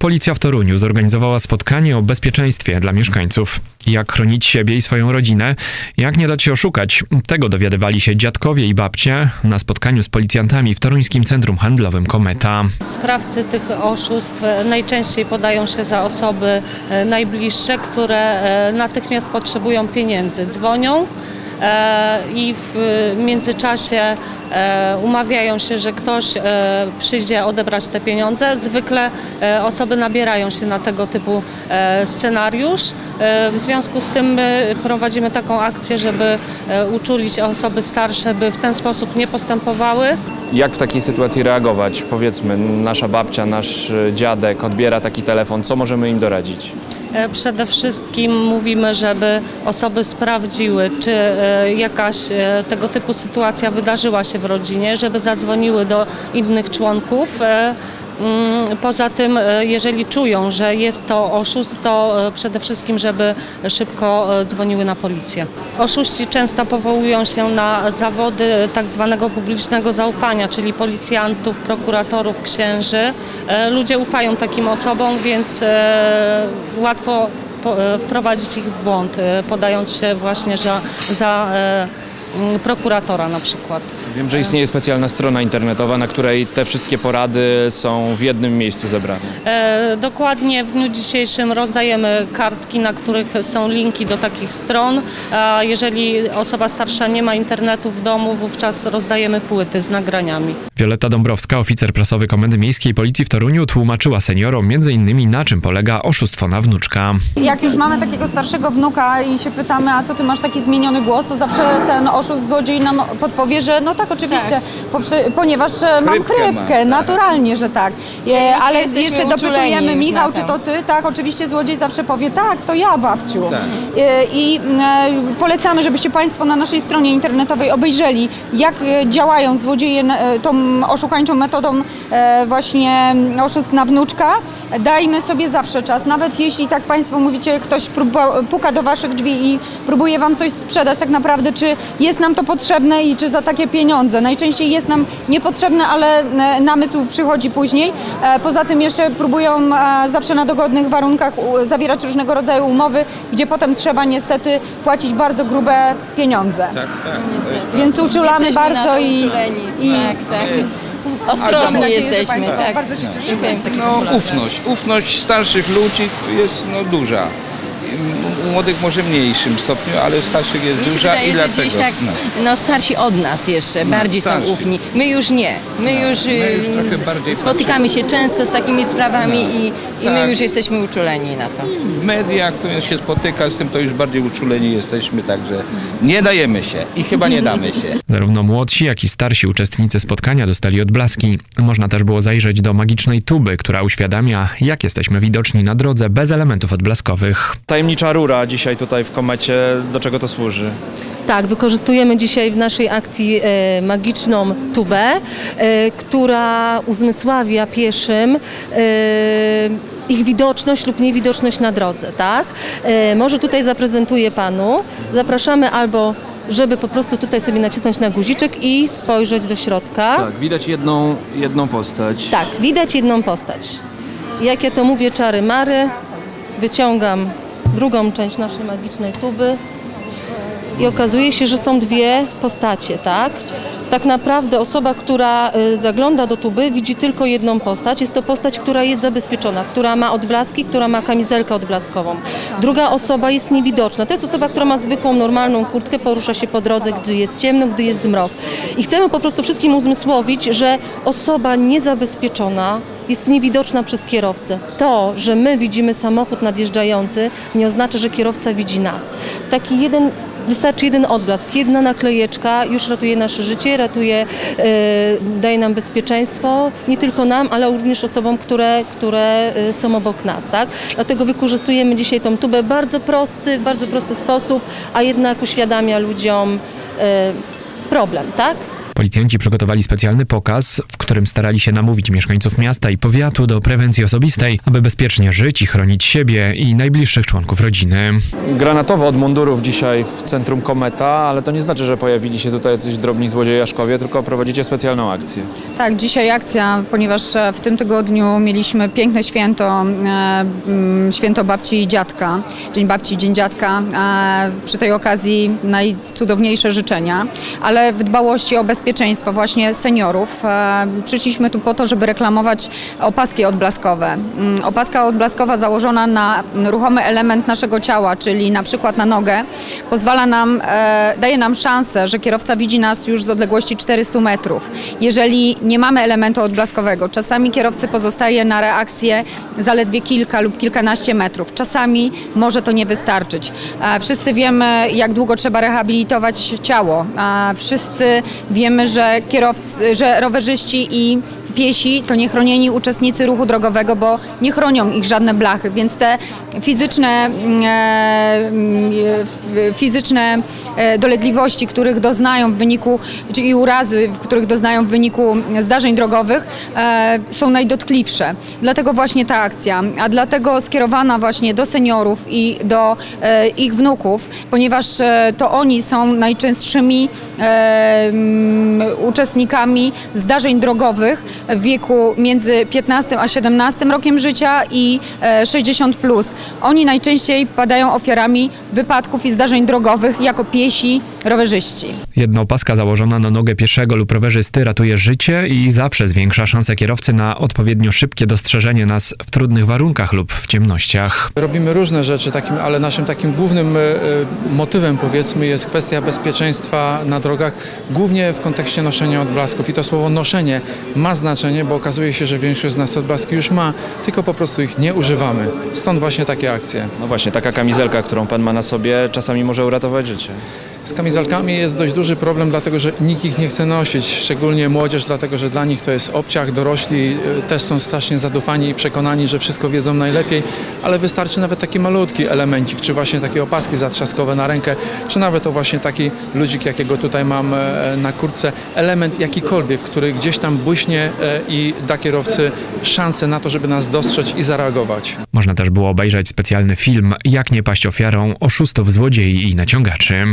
Policja w Toruniu zorganizowała spotkanie o bezpieczeństwie dla mieszkańców. Jak chronić siebie i swoją rodzinę, jak nie dać się oszukać. Tego dowiadywali się dziadkowie i babcie na spotkaniu z policjantami w Toruńskim Centrum Handlowym Kometa. Sprawcy tych oszustw najczęściej podają się za osoby e, najbliższe, które e, natychmiast potrzebują pieniędzy. Dzwonią i w międzyczasie e, umawiają się, że ktoś e, przyjdzie odebrać te pieniądze. Zwykle e, osoby nabierają się na tego typu e, scenariusz. E, W związku z tym my prowadzimy taką akcję, żeby e, uczulić osoby starsze, by w ten sposób nie postępowały. Jak w takiej sytuacji reagować? Powiedzmy, nasza babcia, nasz e, dziadek odbiera taki telefon, co możemy im doradzić? E, Przede wszystkim mówimy, żeby osoby sprawdziły, czy e, jakaś e, tego typu sytuacja wydarzyła się w rodzinie, żeby zadzwoniły do innych członków. Mm, Poza tym, e, jeżeli czują, że jest to oszust, to e, przede wszystkim, żeby szybko e, dzwoniły na policję. Oszuści często powołują się na zawody tak zwanego publicznego zaufania, czyli policjantów, prokuratorów, księży. Ludzie ufają takim osobom, więc łatwo wprowadzić ich w błąd, podając się właśnie za, za prokuratora na przykład. Wiem, że istnieje specjalna strona internetowa, na której te wszystkie porady są w jednym miejscu zebrane. E, Dokładnie w dniu dzisiejszym rozdajemy kartki, na których są linki do takich stron. A jeżeli osoba starsza nie ma internetu w domu, wówczas rozdajemy płyty z nagraniami. Wioletta Dąbrowska, oficer prasowy Komendy Miejskiej Policji w Toruniu, tłumaczyła seniorom m.in. na czym polega oszustwo na wnuczka. Jak już mamy takiego starszego wnuka i się pytamy, a co ty masz taki zmieniony głos, to zawsze ten oszust złodziej nam podpowie, że no tak oczywiście, poprze- ponieważ e, mam Chrypkę chrypkę, ma, tak. naturalnie, że tak. E, już ale jesteśmy jeszcze uczuleni dopytujemy, już Michał, na czy to. to ty? Tak, oczywiście złodziej zawsze powie, tak, to ja babciu. Tak. E, I e, polecamy, żebyście Państwo na naszej stronie internetowej obejrzeli, jak e, działają złodzieje e, tą oszukańczą metodą e, właśnie oszustw na wnuczka. Dajmy sobie zawsze czas, nawet jeśli tak Państwo mówicie, ktoś próba, puka do Waszych drzwi i próbuje Wam coś sprzedać, tak naprawdę, czy jest nam to potrzebne i czy za takie pieniądze. Najczęściej jest nam niepotrzebne, ale e, namysł przychodzi później. E, Poza tym jeszcze próbują e, zawsze na dogodnych warunkach zawierać różnego rodzaju umowy, gdzie potem trzeba niestety płacić bardzo grube pieniądze. Tak, tak. Więc uczulamy Jesteśmy bardzo i, i Tak, tak. Ostrożni jesteśmy, Państwo tak. Bardzo się cieszymy. Dziękuję. No, ufność. Ufność starszych ludzi jest no, duża. Młodych może w mniejszym stopniu, ale starszych jest Mi się duża. wydaje, I że dlaczego? gdzieś tak, No. no starsi od nas jeszcze, bardziej są starsi. ufni. My już nie. My już, my już y, trochę bardziej spotykamy się często z takimi sprawami i, i my Tak. już jesteśmy uczuleni na to. W mediach, to się spotyka z tym, to już bardziej uczuleni jesteśmy, także nie dajemy się i chyba nie damy się. Zarówno młodsi, jak i starsi uczestnicy spotkania dostali odblaski. Można też było zajrzeć do magicznej tuby, która uświadamia, jak jesteśmy widoczni na drodze bez elementów odblaskowych. Tajemnicza rura dzisiaj tutaj w komecie, do czego to służy? Tak, wykorzystujemy dzisiaj w naszej akcji e, magiczną tubę, e, która uzmysławia pieszym e, ich widoczność lub niewidoczność na drodze, tak? E, może tutaj zaprezentuję panu. Zapraszamy albo żeby po prostu tutaj sobie nacisnąć na guziczek i spojrzeć do środka. Tak, widać jedną, jedną postać. Tak, widać jedną postać. Jak ja to mówię, czary mary, wyciągam drugą część naszej magicznej tuby i okazuje się, że są dwie postacie, tak? Tak naprawdę osoba, która y, zagląda do tuby, widzi tylko jedną postać. Jest to postać, która jest zabezpieczona, która ma odblaski, która ma kamizelkę odblaskową. Druga osoba jest niewidoczna. To jest osoba, która ma zwykłą, normalną kurtkę, porusza się po drodze, gdy jest ciemno, gdy jest zmrok. I chcemy po prostu wszystkim uzmysłowić, że osoba niezabezpieczona jest niewidoczna przez kierowcę. To, że my widzimy samochód nadjeżdżający, nie oznacza, że kierowca widzi nas. Taki jeden Wystarczy jeden odblask, jedna naklejeczka już ratuje nasze życie, ratuje, e, daje nam bezpieczeństwo, nie tylko nam, ale również osobom, które, które e, są obok nas. Tak? Dlatego wykorzystujemy dzisiaj tą tubę bardzo prosty, bardzo prosty sposób, a jednak uświadamia ludziom e, problem, tak? Policjanci przygotowali specjalny pokaz, w którym starali się namówić mieszkańców miasta i powiatu do prewencji osobistej, aby bezpiecznie żyć i chronić siebie i najbliższych członków rodziny. Granatowo od mundurów dzisiaj w centrum Kometa, ale to nie znaczy, że pojawili się tutaj jacyś drobni złodziejaszkowie, tylko prowadzicie specjalną akcję. Tak, dzisiaj akcja, ponieważ e, w tym tygodniu mieliśmy piękne święto, e, święto babci i dziadka, Dzień Babci i Dzień Dziadka. E, Przy tej okazji najcudowniejsze życzenia, ale w dbałości o bezpieczeństwo właśnie seniorów e, przyszliśmy tu po to, żeby reklamować opaski odblaskowe. Mm, Opaska odblaskowa założona na ruchomy element naszego ciała, czyli na przykład na nogę, pozwala nam, e, daje nam szansę, że kierowca widzi nas już z odległości 400 metrów. Jeżeli nie mamy elementu odblaskowego, czasami kierowcy pozostaje na reakcję zaledwie kilka lub kilkanaście metrów. Czasami może to nie wystarczyć. E, Wszyscy wiemy, jak długo trzeba rehabilitować ciało. Wszyscy wiemy, że kierowcy, że rowerzyści i piesi to niechronieni uczestnicy ruchu drogowego, bo nie chronią ich żadne blachy, więc te fizyczne, mm, e, mm, e, fizyczne e, dolegliwości, których doznają w wyniku, i urazy, których doznają w wyniku zdarzeń drogowych, są najdotkliwsze. Dlatego właśnie ta akcja, a dlatego skierowana właśnie do seniorów i do ich wnuków, ponieważ to oni są najczęstszymi mm, uczestnikami zdarzeń drogowych w wieku między 15 a 17 rokiem życia i e, 60 plus. Oni najczęściej padają ofiarami wypadków i zdarzeń drogowych jako piesi, rowerzyści. Jedna opaska założona na nogę pieszego lub rowerzysty ratuje życie i zawsze zwiększa szanse kierowcy na odpowiednio szybkie dostrzeżenie nas w trudnych warunkach lub w ciemnościach. Robimy różne rzeczy, takim, ale naszym takim głównym e, e, motywem powiedzmy jest kwestia bezpieczeństwa na drogach, głównie w kontekście noszenia odblasków. I to słowo noszenie ma znaczenie, bo okazuje się, że większość z nas odblaski już ma, tylko po prostu ich nie używamy. Stąd właśnie takie akcje. No właśnie, taka kamizelka, którą pan ma na sobie, czasami może uratować życie. Z kamizelkami jest dość duży problem, dlatego że nikt ich nie chce nosić, szczególnie młodzież, dlatego że dla nich to jest obciach, dorośli e, też są strasznie zadufani i przekonani, że wszystko wiedzą najlepiej, ale wystarczy nawet taki malutki elemencik, czy właśnie takie opaski zatrzaskowe na rękę, czy nawet to właśnie taki ludzik, jakiego tutaj mam e, na kurtce, element jakikolwiek, który gdzieś tam błyśnie e, i da kierowcy szansę na to, żeby nas dostrzec i zareagować. Można też było obejrzeć specjalny film Jak nie paść ofiarą oszustów, złodziei i naciągaczy.